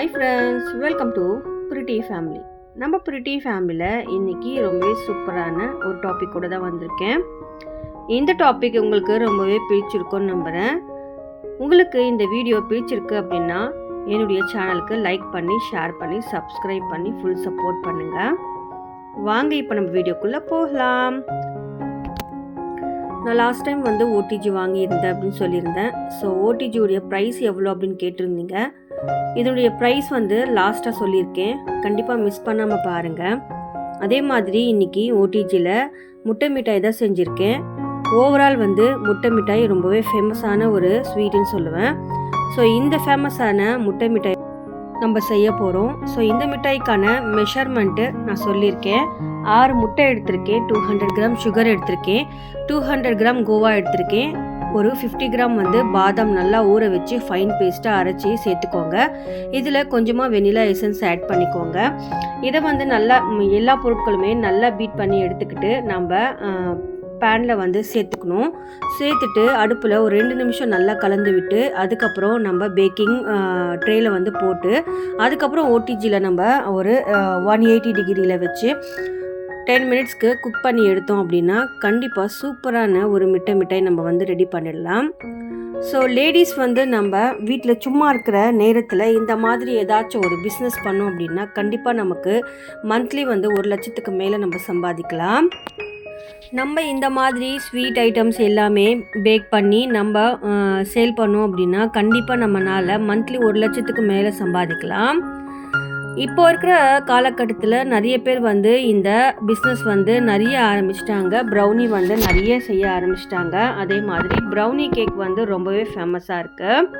Hi friends welcome to pretty family நம்ம pretty ஃபேமிலியில் இன்றைக்கி ரொம்பவே சூப்பரான ஒரு டாப்பிக்கோட தான் வந்திருக்கேன். இந்த டாபிக் உங்களுக்கு ரொம்பவே பிடிச்சிருக்கும்னு நம்புகிறேன் உங்களுக்கு இந்த வீடியோ பிடிச்சிருக்கு அப்படின்னா என்னுடைய சேனலுக்கு லைக் பண்ணி ஷேர் பண்ணி சப்ஸ்கிரைப் பண்ணி ஃபுல் சப்போர்ட் பண்ணுங்கள் வாங்க இப்போ நம்ம வீடியோக்குள்ளே போகலாம். நான் லாஸ்ட் டைம் வந்து ஓடிஜி வாங்கியிருந்தேன் அப்படின்னு சொல்லியிருந்தேன். ஸோ ஓடிஜியுடைய ப்ரைஸ் எவ்வளோ அப்படின்னு கேட்டிருந்தீங்க. இதனுடைய ப்ரைஸ் வந்து லாஸ்ட்டாக சொல்லியிருக்கேன். கண்டிப்பாக மிஸ் பண்ணாமல் பாருங்கள் அதே மாதிரி இன்றைக்கி ஓடிஜியில் முட்டை மிட்டாய் தான் செஞ்சுருக்கேன். ஓவரால் வந்து முட்டை மிட்டாய் ரொம்பவே ஃபேமஸான ஒரு ஸ்வீட்டுன்னு சொல்லுவேன். ஸோ இந்த ஃபேமஸான முட்டை மிட்டாய் நம்ம செய்ய போகிறோம் ஸோ இந்த மிட்டாய்க்கான மெஷர்மெண்ட்டு நான் சொல்லியிருக்கேன். ஆறு முட்டை எடுத்திருக்கேன். டூ ஹண்ட்ரட் கிராம் சுகர் எடுத்திருக்கேன். டூ ஹண்ட்ரட் கிராம் கோவா எடுத்திருக்கேன். ஒரு ஃபிஃப்டி கிராம் வந்து பாதாம் நல்லா ஊற வச்சு ஃபைன் பேஸ்ட்டாக அரைச்சி சேர்த்துக்கோங்க. இதில் கொஞ்சமாக வெனிலா எசன்ஸ் ஆட் பண்ணிக்கோங்க. இதை வந்து நல்லா எல்லா பொருட்களுமே நல்லா பீட் பண்ணி எடுத்துக்கிட்டு நம்ம பேனில் வந்து சேர்த்துக்கணும். சேர்த்துட்டு அடுப்பில் ஒரு ரெண்டு நிமிஷம் நல்லா கலந்து விட்டு அதுக்கப்புறம் நம்ம பேக்கிங் ட்ரேயில் வந்து போட்டு அதுக்கப்புறம் ஓடிஜியில் நம்ம ஒரு ஒன் எயிட்டி டிகிரியில் வச்சு டென் மினிட்ஸ்க்கு குக் பண்ணி எடுத்தோம் அப்படின்னா கண்டிப்பாக சூப்பரான ஒரு மிட்டை மிட்டாய் நம்ம வந்து ரெடி பண்ணிடலாம். ஸோ லேடிஸ் வந்து நம்ம வீட்டில் சும்மா இருக்கிற நேரத்தில் இந்த மாதிரி ஏதாச்சும் ஒரு பிஸ்னஸ் பண்ணோம் அப்படின்னா கண்டிப்பாக நமக்கு மந்த்லி வந்து ஒரு லட்சத்துக்கு மேலே நம்ம சம்பாதிக்கலாம். நம்ம இந்த மாதிரி ஸ்வீட் ஐட்டம்ஸ் எல்லாமே பேக் பண்ணி நம்ம சேல் பண்ணோம் அப்படின்னா கண்டிப்பாக நம்மளால் மந்த்லி ஒரு லட்சத்துக்கு மேலே சம்பாதிக்கலாம். இப்போ இருக்கிற காலகட்டத்தில் நிறைய பேர் வந்து இந்த பிஸ்னஸ் வந்து நிறைய ஆரம்பிச்சிட்டாங்க. ப்ரௌனி வந்து நிறைய செய்ய ஆரம்பிச்சிட்டாங்க. அதே மாதிரி ப்ரௌனி கேக் வந்து ரொம்பவே ஃபேமஸாக இருக்குது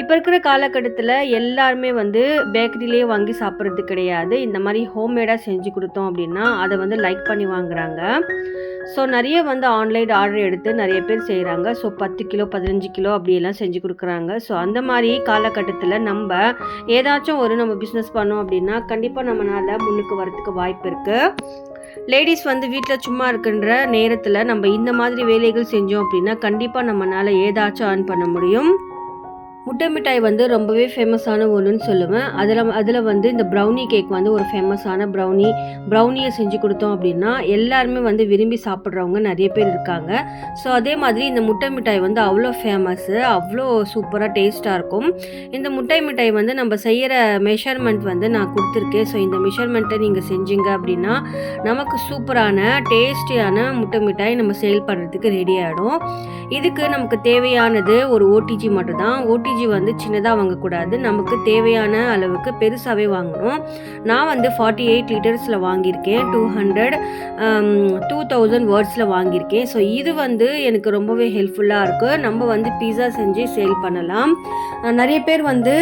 இப்போ இருக்கிற காலகட்டத்தில் எல்லாருமே வந்து பேக்கரியிலே வாங்கி சாப்பிட்றது கிடையாது. இந்த மாதிரி ஹோம்மேடாக செஞ்சு கொடுத்தோம் அப்படின்னா அதை வந்து லைக் பண்ணி வாங்குறாங்க. ஸோ நிறைய வந்து ஆன்லைன் ஆர்டர் எடுத்து நிறைய பேர் செய்கிறாங்க ஸோ பத்து கிலோ பதினஞ்சு கிலோ அப்படியெல்லாம் செஞ்சு கொடுக்குறாங்க. ஸோ அந்த மாதிரி காலகட்டத்தில் நம்ம ஏதாச்சும் ஒரு நம்ம பிஸ்னஸ் பண்ணோம் அப்படின்னா கண்டிப்பாக நம்மளால் முன்னுக்கு வரத்துக்கு வாய்ப்பு இருக்குது லேடிஸ் வந்து வீட்டில் சும்மா இருக்கின்ற நேரத்தில் நம்ம இந்த மாதிரி வேலைகள் செஞ்சோம் அப்படின்னா கண்டிப்பாக நம்மளால் ஏதாச்சும் ஏர்ன் பண்ண முடியும். முட்டை மிட்டாய் வந்து ரொம்பவே ஃபேமஸான ஒன்றுன்னு சொல்லுவேன். அதில் அதில் வந்து இந்த ப்ரௌனி கேக் வந்து ஒரு ஃபேமஸான ப்ரௌனி ப்ரௌனியை செஞ்சு கொடுத்தோம் அப்படின்னா எல்லாருமே வந்து விரும்பி சாப்பிட்றவங்க நிறைய பேர் இருக்காங்க. ஸோ அதே மாதிரி இந்த முட்டை மிட்டாய் வந்து அவ்வளோ ஃபேமஸ்ஸு அவ்வளோ சூப்பராக டேஸ்ட்டாக இருக்கும். இந்த முட்டை மிட்டாய் வந்து நம்ம செய்கிற மெஷர்மெண்ட் வந்து நான் கொடுத்துருக்கேன். ஸோ இந்த மெஷர்மெண்ட்டை நீங்கள் செஞ்சீங்க அப்படின்னா நமக்கு சூப்பரான டேஸ்டியான முட்டை மிட்டாய் நம்ம சேல் பண்ணுறதுக்கு ரெடி ஆகிடும் இதுக்கு நமக்கு தேவையானது ஒரு ஓடிஜி மட்டும் தான் ஓடிஜி வந்து சின்னதாக வாங்கக்கூடாது. நமக்கு தேவையான அளவுக்கு பெருசாகவே வாங்கணும். நான் வந்து ஃபார்ட்டி எயிட் லிட்டர்ஸில் வாங்கியிருக்கேன் டூ ஹண்ட்ரட் டூ தௌசண்ட் வேர்ட்ஸில் வாங்கியிருக்கேன். ஸோ இது வந்து எனக்கு ரொம்பவே ஹெல்ப்ஃபுல்லாக இருக்குது நம்ம வந்து பீஸா செஞ்சு சேல் பண்ணலாம். நிறைய பேர் வந்து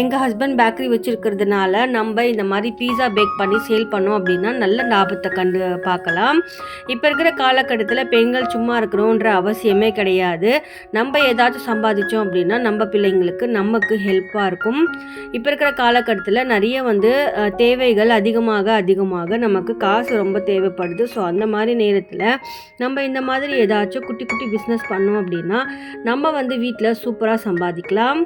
எங்கள் ஹஸ்பண்ட் பேக்கரி வச்சுருக்கிறதுனால நம்ம இந்த மாதிரி பீஸா பேக் பண்ணி சேல் பண்ணோம் அப்படின்னா நல்ல லாபத்தை கண்டு பார்க்கலாம். இப்போ இருக்கிற காலகட்டத்தில் பெண்கள் சும்மா இருக்கிறோன்ற அவசியமே கிடையாது. நம்ம ஏதாச்சும் சம்பாதிச்சோம் அப்படின்னா நம்ம பிள்ளைங்களுக்கு நமக்கு ஹெல்ப்பாக இருக்கும். இப்போ இருக்கிற காலகட்டத்தில் நிறைய வந்து தேவைகள் அதிகமாக அதிகமாக நமக்கு காசு ரொம்ப தேவைப்படுது. ஸோ அந்த மாதிரி நேரத்தில் நம்ம இந்த மாதிரி ஏதாச்சும் குட்டி குட்டி பிஸ்னஸ் பண்ணோம் அப்படின்னா நம்ம வந்து வீட்டில் சூப்பராக சம்பாதிக்கலாம்.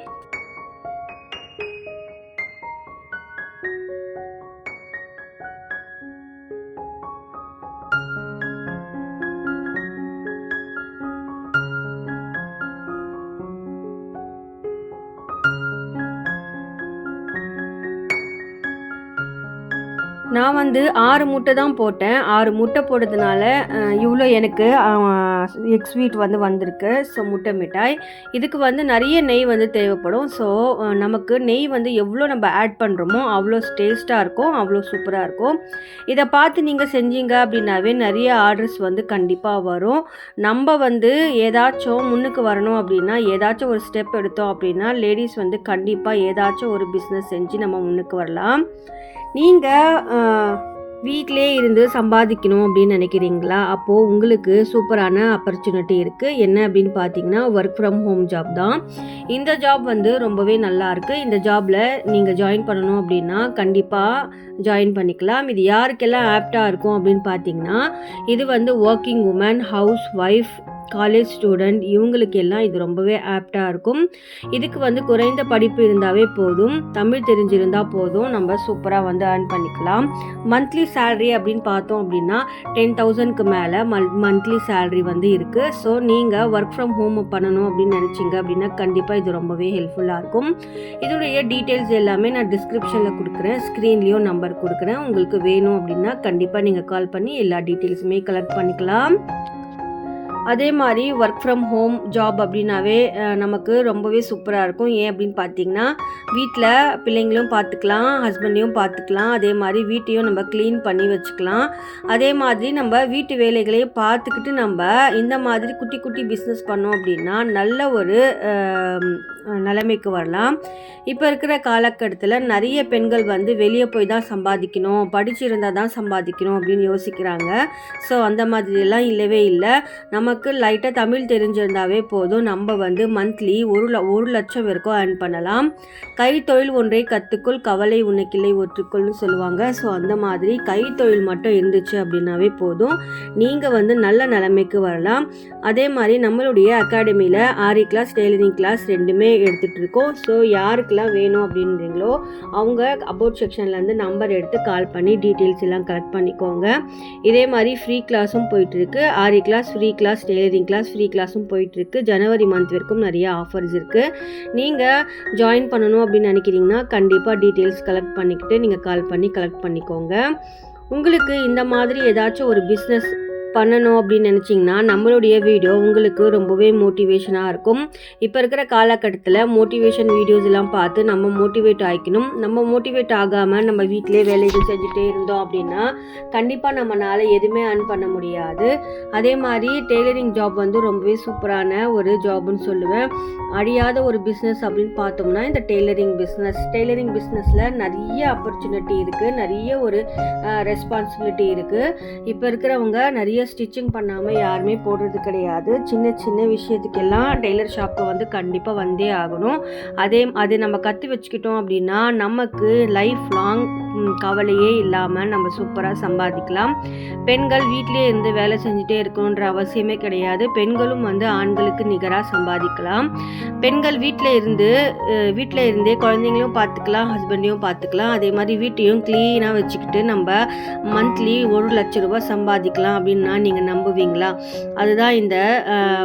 நான் வந்து ஆறு முட்டை தான் போட்டேன். ஆறு முட்டை போட்டதுனால இவ்வளோ எனக்கு எக் ஸ்வீட் வந்து வந்திருக்கு. ஸோ முட்டை மிட்டாய். இதுக்கு வந்து நிறைய நெய் வந்து தேவைப்படும். ஸோ நமக்கு நெய் வந்து எவ்வளோ நம்ம ஆட் பண்ணுறோமோ அவ்வளோ டேஸ்ட்டாக இருக்கும். அவ்வளோ சூப்பராக இருக்கும். இதை பார்த்து நீங்கள் செஞ்சீங்க அப்படின்னாவே நிறைய ஆர்டர்ஸ் வந்து கண்டிப்பாக வரும். நம்ம வந்து ஏதாச்சும் முன்னுக்கு வரணும் அப்படின்னா ஏதாச்சும் ஒரு ஸ்டெப் எடுத்தோம் அப்படின்னா லேடிஸ் வந்து கண்டிப்பாக ஏதாச்சும் ஒரு பிஸ்னஸ் செஞ்சு நம்ம முன்னுக்கு வரலாம். நீங்கள் வீட்டிலே இருந்து சம்பாதிக்கணும் அப்படின்னு நினைக்கிறீங்களா? அப்போது உங்களுக்கு சூப்பரான ஆப்பர்ச்சுனிட்டி இருக்குது என்ன அப்படின்னு பார்த்தீங்கன்னா ஒர்க் ஃப்ரம் ஹோம் ஜாப் தான். இந்த ஜாப் வந்து ரொம்பவே நல்லாயிருக்கு இந்த ஜாபில் நீங்கள் ஜாயின் பண்ணணும் அப்படின்னா கண்டிப்பாக ஜாயின் பண்ணிக்கலாம். இது யாருக்கெல்லாம் ஆப்டாக இருக்கும் அப்படின்னு பார்த்தீங்கன்னா இது வந்து working woman housewife college student இவங்களுக்கு எல்லாம் இது ரொம்பவே ஆப்டாக இருக்கும். இதுக்கு வந்து குறைந்த படிப்பு இருந்தாவே போதும். தமிழ் தெரிஞ்சிருந்தால் போதும். நம்ம சூப்பராக வந்து ஏர்ன் பண்ணிக்கலாம். மந்த்லி சேலரி அப்படின்னு பார்த்தோம் அப்படின்னா டென் தௌசண்ட்க்கு மேலே மந்த்லி சேலரி வந்து இருக்குது ஸோ நீங்கள் ஒர்க் ஃப்ரம் ஹோம் பண்ணணும் அப்படின்னு நினச்சிங்க அப்படின்னா கண்டிப்பாக இது ரொம்பவே ஹெல்ப்ஃபுல்லாக இருக்கும். இதோடைய டீட்டெயில்ஸ் எல்லாமே நான் டிஸ்கிரிப்ஷனில் கொடுக்குறேன். ஸ்க்ரீன்லேயும் நம்பர் கொடுக்குறேன். உங்களுக்கு வேணும் அப்படின்னா கண்டிப்பாக நீங்கள் கால் பண்ணி எல்லா டீட்டெயில்ஸுமே கலெக்ட் பண்ணிக்கலாம். அதே மாதிரி ஒர்க் ஃப்ரம் ஹோம் ஜாப் அப்படின்னாவே நமக்கு ரொம்பவே சூப்பராக இருக்கும். ஏன் அப்படின்னு பார்த்தீங்கன்னா வீட்டில் பிள்ளைங்களும் பார்த்துக்கலாம் ஹஸ்பண்டையும் பார்த்துக்கலாம் அதே மாதிரி வீட்டையும் நம்ம க்ளீன் பண்ணி வச்சுக்கலாம். அதே மாதிரி நம்ம வீட்டு வேலைகளையும் பார்த்துக்கிட்டு நம்ம இந்த மாதிரி குட்டி குட்டி பிஸ்னஸ் பண்ணோம் அப்படின்னா நல்ல ஒரு நிலைமைக்கு வரலாம். இப்போ இருக்கிற காலகட்டத்தில் நிறைய பெண்கள் வந்து வெளியே போய் தான் சம்பாதிக்கணும் படிச்சிருந்தால் தான் சம்பாதிக்கணும் அப்படின்னு யோசிக்கிறாங்க. ஸோ அந்த மாதிரியெல்லாம் இல்லவே இல்லை. நம்ம நமக்கு லைட்டாக தமிழ் தெரிஞ்சிருந்தாவே போதும். நம்ம வந்து மந்த்லி ஒரு ல ஒரு லட்சம் வரைக்கும் ஏர்ன் பண்ணலாம். கைத்தொழில் ஒன்றை கற்றுக்குள் கவலை உனக்கில்லை ஒற்றுக்கொள்னு சொல்லுவாங்க. ஸோ அந்த மாதிரி கைத்தொழில் மட்டும் இருந்துச்சு அப்படின்னாவே போதும். நீங்கள் வந்து நல்ல நிலைமைக்கு வரலாம். அதே மாதிரி நம்மளுடைய அகாடமியில் ஆரி கிளாஸ் டெய்லரிங் கிளாஸ் ரெண்டுமே எடுத்துகிட்டு இருக்கோம் ஸோ யாருக்கெல்லாம் வேணும் அப்படின்றீங்களோ அவங்க அபவுட் செக்ஷன்லேருந்து நம்பர் எடுத்து கால் பண்ணி டீட்டெயில்ஸ் எல்லாம் கலெக்ட் பண்ணிக்கோங்க. இதே மாதிரி ஃப்ரீ கிளாஸும் போயிட்டுருக்கு. ஆரி class free class tailoring class free கிளாஸும் போயிட்டுருக்கு. ஜனவரி மந்த் வரைக்கும் நிறைய ஆஃபர்ஸ் இருக்குது நீங்கள் ஜாயின் பண்ணணும் அப்படின்னு நினைக்கிறீங்கன்னா கண்டிப்பாக டீட்டெயில்ஸ் கலெக்ட் பண்ணிக்கிட்டு நீங்கள் கால் பண்ணி கலெக்ட் பண்ணிக்கோங்க. உங்களுக்கு இந்த மாதிரி ஏதாச்சும் ஒரு பிஸ்னஸ் பண்ணணும் அப்படின்னு நினச்சிங்கன்னா நம்மளுடைய வீடியோ உங்களுக்கு ரொம்பவே மோட்டிவேஷனாக இருக்கும். இப்போ இருக்கிற காலகட்டத்தில் மோட்டிவேஷன் வீடியோஸ் எல்லாம் பார்த்து நம்ம மோட்டிவேட் ஆகிக்கணும் நம்ம மோட்டிவேட் ஆகாமல் நம்ம வீட்டிலே வேலைகள் செஞ்சுட்டே இருந்தோம் அப்படின்னா கண்டிப்பாக நம்மளால் எதுவுமே அர்ன் பண்ண முடியாது. அதே மாதிரி டெய்லரிங் ஜாப் வந்து ரொம்பவே சூப்பரான ஒரு ஜாப்னு சொல்லுவேன். அழியாத ஒரு பிஸ்னஸ் அப்படின்னு பார்த்தோம்னா இந்த டெய்லரிங் பிஸ்னஸ் டெய்லரிங் பிஸ்னஸில் நிறைய ஆப்பர்ச்சுனிட்டி இருக்குது நிறைய ஒரு ரெஸ்பான்சிபிலிட்டி இருக்குது இப்போ இருக்கிறவங்க நிறைய ஸ்டிச்சிங் பண்ணாமல் யாருமே போடுறது கிடையாது. சின்ன சின்ன விஷயத்துக்கெல்லாம் டெய்லர் ஷாப்க்கு வந்து கண்டிப்பாக வந்தே ஆகணும். அதே அது நம்ம கற்று வச்சுக்கிட்டோம் அப்படின்னா நமக்கு லைஃப் லாங் கவலையே இல்லாமல் நம்ம சூப்பராக சம்பாதிக்கலாம். பெண்கள் வீட்டிலே இருந்து வேலை செஞ்சுட்டே இருக்கணுன்ற அவசியமே கிடையாது. பெண்களும் வந்து ஆண்களுக்கு நிகராக சம்பாதிக்கலாம். பெண்கள் வீட்டில் இருந்து வீட்டில் இருந்தே குழந்தைங்களையும் பார்த்துக்கலாம் ஹஸ்பண்டையும் பார்த்துக்கலாம் அதே மாதிரி வீட்டையும் க்ளீனாக வச்சுக்கிட்டு நம்ம மந்த்லி ஒரு லட்ச ரூபாய் சம்பாதிக்கலாம் அப்படின்னு நீங்கள் நம்புவீங்களா? அதுதான் இந்த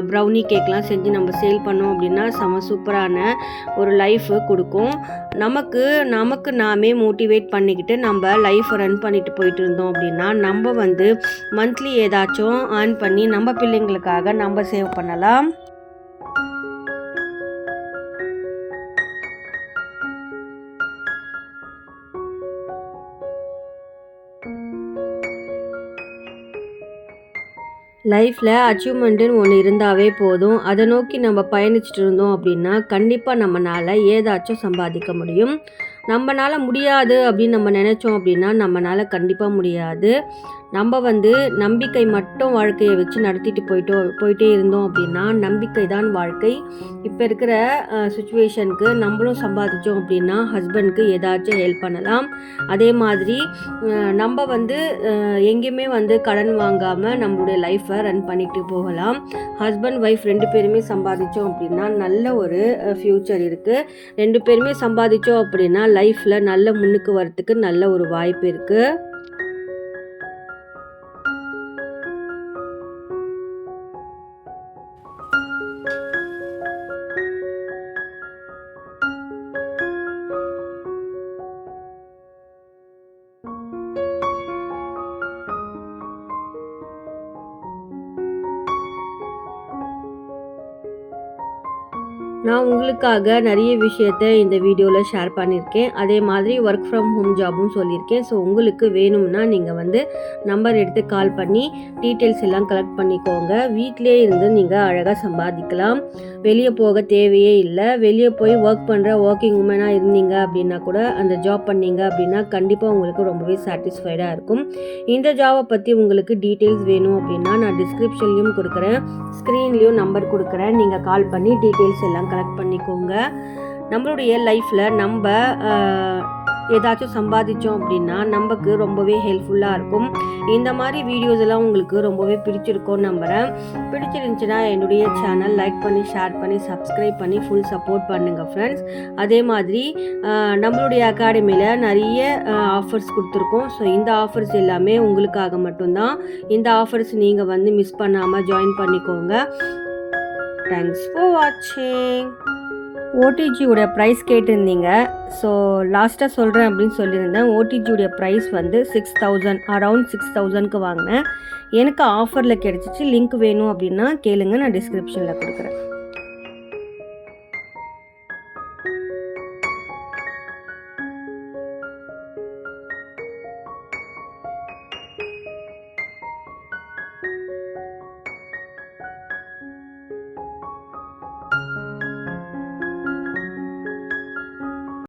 ப்ரௌனி கேக்லாம் செஞ்சு நம்ம சேல் பண்ணோம் அப்படின்னா செம சூப்பரான ஒரு லைஃபு கொடுக்கும். நமக்கு நமக்கு நாமே மோட்டிவேட் பண்ணிக்கிட்டு நம்ம லைஃப் ரன் பண்ணிட்டு போயிட்டு இருந்தோம் அப்படின்னா நம்ம வந்து மந்த்லி ஏதாச்சும் ஆன் பண்ணி நம்ம பிள்ளைங்களுக்காக நம்ம சேவ் பண்ணலாம். லைஃப்பில் அச்சீவ்மெண்ட்டுன்னு ஒன்று இருந்தாவே போதும். அதை நோக்கி நம்ம பயணிச்சுட்டு இருந்தோம் அப்படின்னா கண்டிப்பாக நம்மளால் ஏதாச்சும் சம்பாதிக்க முடியும். நம்மளால் முடியாது அப்படின்னு நம்ம நினச்சோம் அப்படின்னா நம்மளால் கண்டிப்பாக முடியாது. நம்ம வந்து நம்பிக்கை மட்டும் வாழ்க்கையை வச்சு நடத்திட்டு போயிட்டோ போயிட்டே இருந்தோம் அப்படின்னா நம்பிக்கை தான் வாழ்க்கை. இப்போ இருக்கிற சுச்சுவேஷனுக்கு நம்மளும் சம்பாதிச்சோம் அப்படின்னா ஹஸ்பண்ட்க்கு ஏதாச்சும் ஹெல்ப் பண்ணலாம். அதே மாதிரி நம்ம வந்து எங்கேயுமே வந்து கடன் வாங்காமல் நம்மளுடைய லைஃப்பை ரன் பண்ணிட்டு போகலாம். ஹஸ்பண்ட் ஒய்ஃப் ரெண்டு பேருமே சம்பாதிச்சோம் அப்படின்னா நல்ல ஒரு ஃப்யூச்சர் இருக்குது ரெண்டு பேருமே சம்பாதிச்சோம் அப்படின்னா லைஃப்பில் நல்ல முன்னுக்கு வரத்துக்கு நல்ல ஒரு வாய்ப்பு இருக்குது நான் உங்களுக்காக நிறைய விஷயத்த இந்த வீடியோவில் ஷேர் பண்ணியிருக்கேன். அதே மாதிரி ஒர்க் ஃப்ரம் ஹோம் ஜாபும் சொல்லியிருக்கேன். ஸோ உங்களுக்கு வேணும்னா நீங்கள் வந்து நம்பர் எடுத்து கால் பண்ணி டீட்டெயில்ஸ் எல்லாம் கலெக்ட் பண்ணிக்கோங்க. வீட்டிலே இருந்து நீங்கள் அழகாக சம்பாதிக்கலாம். வெளியே போக தேவையே இல்லை. வெளியே போய் ஒர்க் பண்ணுற ஒர்க்கிங் உமனாக இருந்தீங்க அப்படின்னா கூட அந்த ஜாப் பண்ணீங்க அப்படின்னா கண்டிப்பாக உங்களுக்கு ரொம்பவே சாட்டிஸ்ஃபைடாக இருக்கும். இந்த ஜாபை பற்றி உங்களுக்கு டீட்டெயில்ஸ் வேணும் அப்படின்னா நான் டிஸ்கிரிப்ஷன்லேயும் கொடுக்குறேன். ஸ்க்ரீன்லேயும் நம்பர் கொடுக்குறேன். நீங்கள் கால் பண்ணி டீட்டெயில்ஸ் எல்லாம் கலெக்ட் பண்ணிக்கோங்க. நம்மளுடைய லைஃப்பில் நம்ம ஏதாச்சும் சம்பாதிச்சோம் அப்படின்னா நமக்கு ரொம்பவே ஹெல்ப்ஃபுல்லாக இருக்கும். இந்த மாதிரி வீடியோஸ் எல்லாம் உங்களுக்கு ரொம்பவே பிடிச்சிருக்கும்னு நம்புகிறேன் பிடிச்சிருந்துச்சுன்னா என்னுடைய சேனல் லைக் பண்ணி ஷேர் பண்ணி சப்ஸ்கிரைப் பண்ணி ஃபுல் சப்போர்ட் பண்ணுங்கள் ஃப்ரெண்ட்ஸ் அதே மாதிரி நம்மளுடைய அகாடமியில் நிறைய ஆஃபர்ஸ் கொடுத்துருக்கோம். ஸோ இந்த ஆஃபர்ஸ் எல்லாமே உங்களுக்காக மட்டும்தான். இந்த ஆஃபர்ஸ் நீங்கள் வந்து மிஸ் பண்ணாமல் ஜாயின் பண்ணிக்கோங்க. தேங்க்ஸ் ஃபார் வாட்சிங் ஓடிஜியோட ப்ரைஸ் கேட்டிருந்தீங்க. ஸோ லாஸ்ட்டாக சொல்கிறேன் அப்படின்னு சொல்லியிருந்தேன். ஓடிஜியோடைய ப்ரைஸ் வந்து சிக்ஸ் தௌசண்ட் அரவுண்ட் சிக்ஸ் தௌசண்ட்க்கு வாங்கினேன். எனக்கு ஆஃபரில் கிடச்சிச்சு. லிங்க் வேணும் அப்படின்னா கேளுங்க. நான் டிஸ்கிரிப்ஷனில் கொடுக்குறேன்.